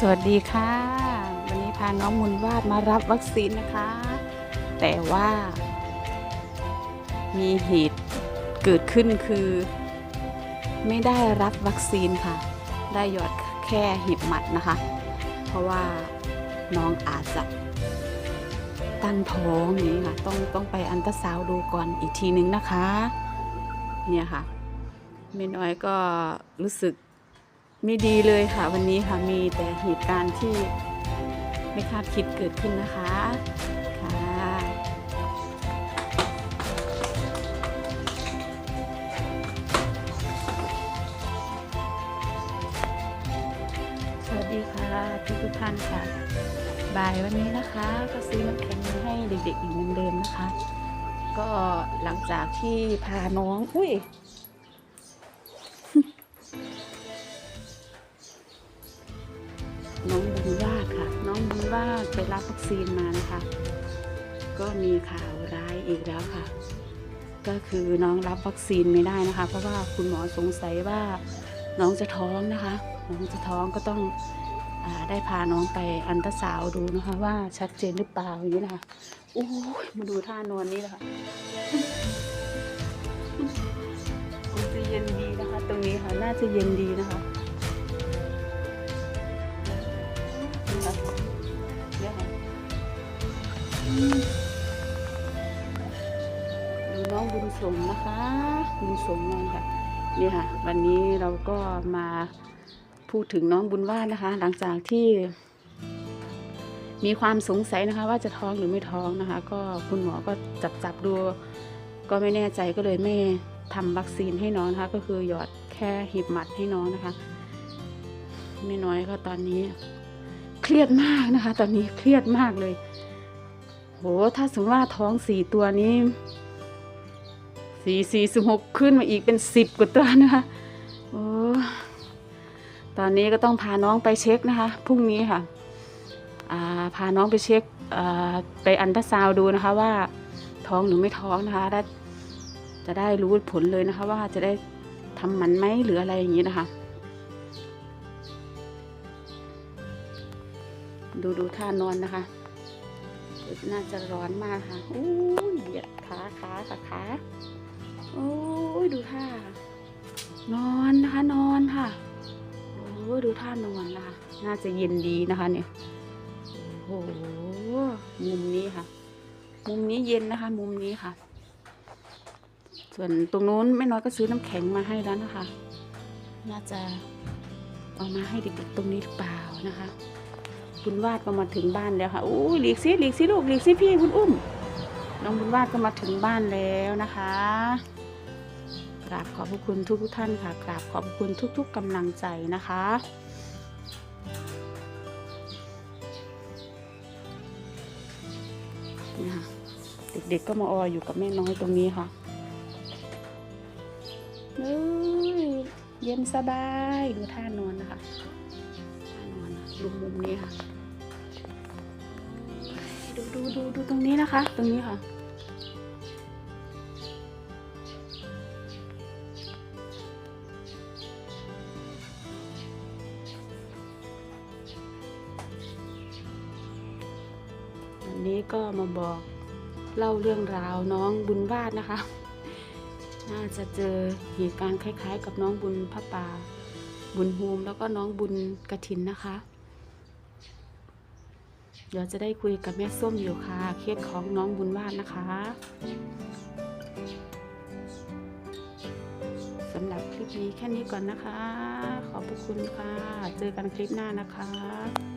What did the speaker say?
สวัสดีค่ะ วันนี้พาน้องมุนวาดมารับวัคซีนนะคะ แต่ว่า มีเหตุเกิดขึ้นคือ ไม่ได้รับวัคซีนค่ะ ได้หยอดแค่หีบหมัดนะคะ เพราะว่าน้องอาจจะตั้งท้องนี้ค่ะ ต้องต้องไปอันตราซาวด์ดูก่อนอีกทีนึงนะคะ เนี่ยค่ะเมน้อยก็รู้สึก ไม่ดีเลยค่ะวันนี้ค่ะมีแต่เหตุการณ์ที่ไม่คาดคิดเกิดขึ้นนะคะค่ะสวัสดีค่ะทุกทุกท่านค่ะ บ่ายวันนี้นะคะ ก็ซื้อน้ำแข็งมาให้เด็กๆอีกเหมือนเดิมนะคะ ก็หลังจากที่พาน้อง อุ้ย ซีนมานะคะ ก็มีข่าวร้ายอีกแล้วค่ะ ก็คือน้องรับวัคซีนไม่ได้นะคะ เพราะว่าคุณหมอสงสัยว่าน้องจะท้องนะคะ น้องจะท้องก็ต้องอได้พาน้องไปอันตราซาวดูนะคะ ว่าชัดเจนหรือเปล่าอย่างนี้นะคะโอ้ยมาดูท่านอนนี้นะค่ะคงจะเย็นดีนะคะ ตรงนี้ค่ะน่าจะเย็นดีนะคะ น้องบุญสมนะคะ บุญสมนอนค่ะนี่ค่ะ วันนี้เราก็มาพูดถึงน้องบุญวาดนะคะ หลังจากที่มีความสงสัยนะคะ ว่าจะท้องหรือไม่ท้องนะคะ ก็คุณหมอก็จับจับดู ก็ไม่แน่ใจก็เลยไม่ทำวัคซีนให้น้องนะคะ ก็คือหยอดแค่หีบหมัดให้น้องนะคะ ไม่น้อยก็ตอนนี้ เครียดมากนะคะ ตอนนี้เครียดมากเลยโหถ้าสมมติว่าท้องสี่ตัวนี้ สี่สี่สิบหกขึ้นมาอีกเป็นสิบกว่าตัวนะคะโอ้ตอนนี้ก็ต้องพาน้องไปเช็คนะคะพรุ่งนี้ค่ะาพาน้องไปเช็คไปอันตราซาวดูนะคะว่าท้องหรือไม่ท้องนะคะได้จะได้รู้ผลเลยนะคะ ว่าจะได้ทำหมันไหมหรืออะไรอย่างนี้นะคะ ดูดูท่านอนนะคะ น่าจะร้อนมากค่ะโอ้ยเหยียดขาขาขาขา โอ้ยดูท่านอนนะคะนอนค่ะโอ้ยดูท่านอนนะคะ น่าจะเย็นดีนะคะเนี่ยโอ้โหมุมนี้ค่ะ มุมนี้เย็นนะคะ มุมนี้ค่ะ ส่วนตรงนู้นแม่น้อยก็ซื้อน้ำแข็งมาให้แล้วนะคะ น่าจะเอามาให้เด็กๆตรงนี้หรือเปล่านะคะบุญวาดก็มาถึงบ้านแล้วค่ะอู้หลีกซิหลีกซิลูกหลีกซิพี่คุณอุ้มน้องบุญวาดก็มาถึงบ้านแล้วนะคะ กราบขอบพระคุณทุกทุกท่านค่ะ กราบขอบพระคุณทุก ๆกำลังใจนะคะ นี่ค่ะ เด็กๆก็มาอออยู่กับแม่น้อยตรงนี้ค่ะเอ้ยเย็นสบายดูท่านอนนะคะท่านอนนะดูมุมนี้ค่ะ ดูดูดูดูตรงนี้นะคะ ตรงนี้ค่ะ วันนี้ก็มาบอกเล่าเรื่องราวน้องบุญวาดนะคะ น่าจะเจอเหตุการณ์คล้าย ๆ กับน้องบุญพระป่า บุญฮูมแล้วก็น้องบุญกระถินนะคะ เดี๋ยวจะได้คุยกับแม่ส้มอยู่ค่ะ เคสของน้องบุญวาดนะคะสำหรับคลิปนี้แค่นี้ก่อนนะคะ ขอบพระคุณค่ะ เจอกันคลิปหน้านะคะ